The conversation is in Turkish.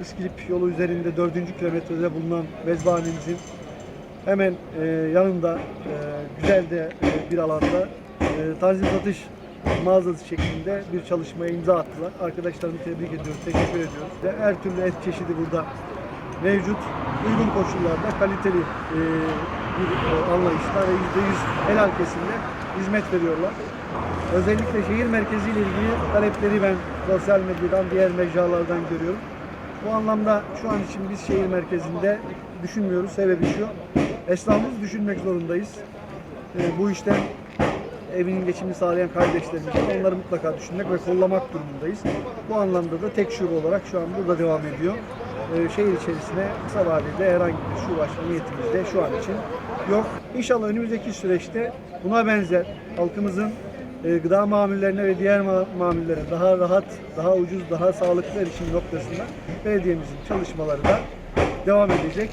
İskilip yolu üzerinde 4. kilometrede bulunan mezbahanemizin hemen e, yanında e, güzel de e, bir alanda e, tanzim satış mağazası şeklinde bir çalışmaya imza attılar. Arkadaşlarımı tebrik ediyoruz, teşekkür ediyoruz. Ve Her türlü et çeşidi burada mevcut. Uygun koşullarda kaliteli e, bir e, anlayışla ve %100 helal kesimle hizmet veriyorlar. Özellikle şehir merkeziyle ilgili talepleri ben sosyal medyadan, diğer mecralardan görüyorum. Bu anlamda şu an için biz şehir merkezinde düşünmüyoruz. Sebebi şu, esnafımız düşünmek zorundayız. E, bu işten evinin geçimini sağlayan kardeşlerimiz. Onları mutlaka düşünmek ve kollamak durumundayız. Bu anlamda da tek şube olarak şu an burada devam ediyor. Ee, şehir içerisine kısa vadede herhangi bir şube açma niyetimiz de şu an için yok. İnşallah önümüzdeki süreçte buna benzer halkımızın e, gıda mamullerine ve diğer ma- mamullere daha rahat, daha ucuz, daha sağlıklı erişim noktasında belediyemizin çalışmaları da devam edecek.